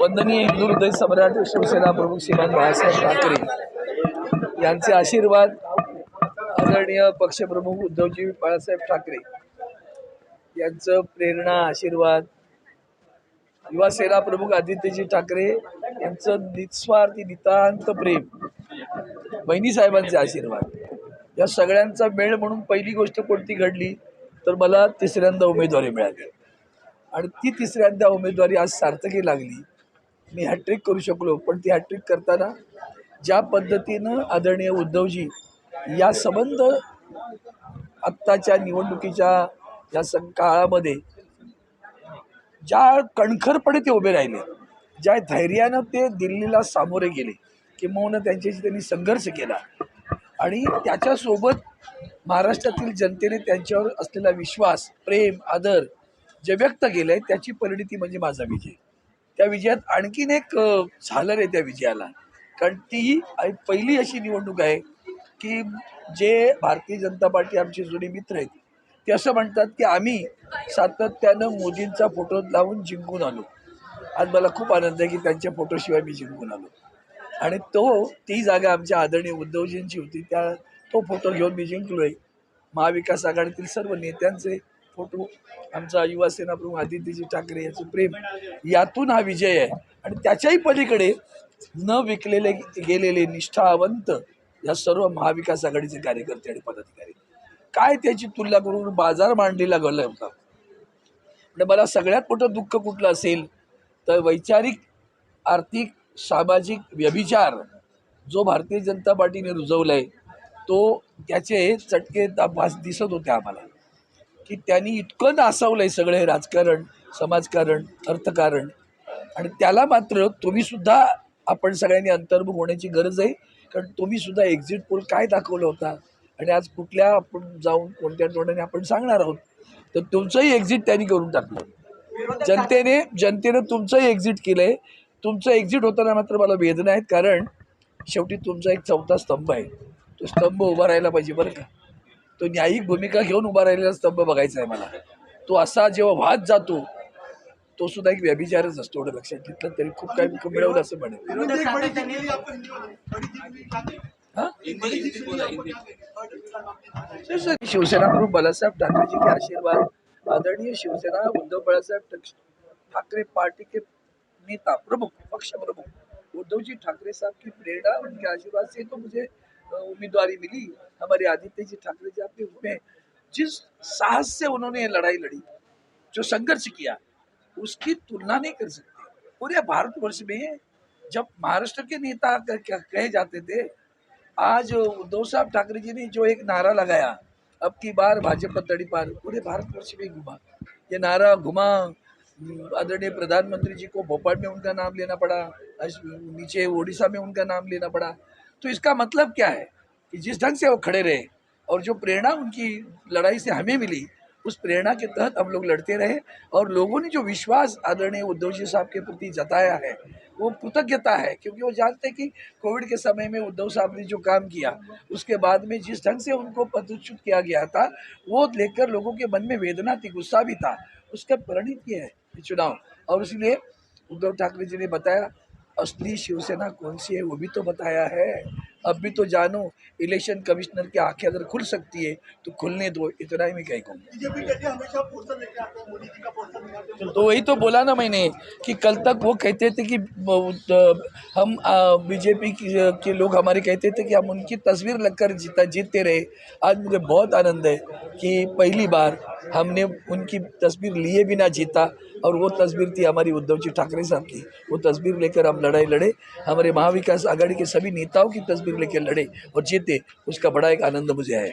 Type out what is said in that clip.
वंदनीय हिंदू हृदय सम्राट शिवसेना प्रमुख श्रीमान बाळासाहेब ठाकरे यांचे आशीर्वाद आदरणीय पक्षप्रमुख उद्धवजी बाळासाहेब ठाकरे यांचं प्रेरणा आशीर्वाद युवा सेना प्रमुख आदित्यजी ठाकरे यांचं निस्वार्थी नितांत प्रेम बहिणी साहेबांचे आशीर्वाद. या सगळ्यांचा मेळ म्हणून पहिली गोष्ट कोणती घडली? तर मला तिसऱ्यांदा उमेदवारी मिळाली. आणि ती तिसऱ्यांदा उमेदवारी आज सार्थकी लागली. मी हॅट्रिक करू शकलो पण ती हॅट्रिक करताना ज्या पद्धतीनं आदरणीय उद्धवजी या संबंध आत्ताच्या निवडणुकीच्या या सं काळामध्ये ज्या कणखरपणे ते उभे राहिले ज्या धैर्यानं ते दिल्लीला सामोरे गेले किंवा त्यांच्याशी त्यांनी संघर्ष केला. आणि त्याच्यासोबत महाराष्ट्रातील जनतेने त्यांच्यावर असलेला विश्वास प्रेम आदर जे व्यक्त केलं आहे त्याची परिणिती म्हणजे माझा विजय. त्या विजयात आणखीन एक झालर आहे त्या विजयाला. कारण ती पहिली अशी निवडणूक आहे की जे भारतीय जनता पार्टी आमचे जुने मित्र आहेत ते असं म्हणतात की आम्ही सातत्यानं मोदींचा फोटो लावून जिंकून आलो. आज मला खूप आनंद आहे की त्यांच्या फोटोशिवाय मी जिंकून आलो. आणि तो ती जागा आमच्या आदरणीय उद्धवजींची होती. त्या तो फोटो घेऊन मी जिंकलोय. महाविकास आघाडीतील सर्व नेत्यांचे फोटो आमचा युवा सेना प्रमुख आदित्यजी ठाकरे याचं प्रेम यातून हा विजय आहे. आणि त्याच्याही पलीकडे न विकलेले गेलेले निष्ठावंत या सर्व महाविकास आघाडीचे कार्यकर्ते आणि पदाधिकारी. काय त्याची तुलना करून बाजार मांडलेला गेला होता? म्हणजे मला सगळ्यात मोठं दुःख कुठलं असेल तर वैचारिक आर्थिक सामाजिक व्यभिचार जो भारतीय जनता पार्टीने रुजवला आहे तो त्याचे चटके भास दिसत होते आम्हाला. की त्यांनी इतकं नासावलंय सगळं हे राजकारण समाजकारण अर्थकारण. आणि त्याला मात्र तुम्ही सुद्धा आपण सगळ्यांनी अंतर्मुख होण्याची गरज आहे. कारण तुम्ही सुद्धा एक्झिट पोल काय दाखवला होता? आणि आज कुठल्या आपण जाऊन कोणत्या तोंडाने आपण सांगणार आहोत? तर तुमचंही एक्झिट त्यांनी करून टाकलं. जनतेने जनतेनं तुमचंही एक्झिट केलंय. तुमचं एक्झिट होताना मात्र मला वेदना आहेत. कारण शेवटी तुमचा एक चौथा स्तंभ आहे. तो स्तंभ उभा राहायला पाहिजे बरं का. तो न्यायिक भूमिका घेऊन उभा राहिलेला स्तंभ बघायचा आहे मला. तो असा जेव्हा वाद जातो तो सुद्धा एक व्यभिचारच असतो एवढं लक्षात घेतलं तरी खूप काही मिळवलं असं म्हणेल सर, शिवसेना प्रमुख बालासाहेब ठाकरे जी के आशीर्वाद आदरणीय शिवसेना उद्धव बाळासाहेब ठाक- ठाकरे पार्टी के नेता प्रमुख पक्ष प्रमुख उद्धव जी ठाकरे साहब की प्रेरणा उनके आशीर्वाद से तो मुझे उम्मीदवारी मिली, हमारे आदित्य जी ठाकरे जी आपके हुए जिस साहस से उन्होंने ये लड़ाई लड़ी, जो संघर्ष किया, उसकी तुलना नहीं कर सकते। पूरे भारतवर्ष में जब महाराष्ट्र के नेता कहे जाते थे, आज उद्धव साहब ठाकरे जी ने जो एक नारा लगाया, अब की बार भाजपा तड़ी पार, पूरे भारतवर्ष में घुमा। ये नारा घुमा आदरणीय प्रधानमंत्री जी को भोपाल में उनका नाम लेना पड़ा नीचे ओडिशा में उनका नाम लेना पड़ा। तो इसका मतलब क्या है कि जिस ढंग से वो खड़े रहे और जो प्रेरणा उनकी लड़ाई से हमें मिली, उस प्रेरणा के तहत हम लोग लड़ते रहे और लोगों ने जो विश्वास आदरणीय उद्धव जी साहब के प्रति जताया है, वो कृतज्ञता है। क्योंकि वो जानते कि कोविड के समय में उद्धव साहब ने जो काम किया, उसके बाद में जिस ढंग से उनको पदच्युत किया गया था, वो लेकर लोगों के मन में वेदना थी, गुस्सा भी था। उसका परिणित ये है चुनाव और इसलिए उद्धव ठाकरे जी ने बताया असली शिवसेना कौन सी है वो भी तो बताया है। अब भी तो जानो इलेक्शन कमिश्नर की आँखें अगर खुल सकती है तो खुलने दो इतना ही मैं कह कहूँगा। बीजेपी कहती है हमेशा पोस्टर लेके आते हैं मोदी जी का पोस्टर निकालते हैं। तो वही तो बोला ना मैंने कि कल तक वो कहते थे कि हम बीजेपी के लोग हमारे कहते थे कि हम उनकी तस्वीर लगकर जीता जीतते रहे। आज मुझे बहुत आनंद है कि पहली बार हमने उनकी तस्वीर लिए बिना जीता और वो तस्वीर थी हमारी उद्धव जी ठाकरे साहब की। वो तस्वीर लेकर हम लड़ाई लड़े, हमारे महाविकास आघाड़ी के सभी नेताओं की तस्वीर लेकर लड़े और जीते, उसका बड़ा एक आनंद मुझे है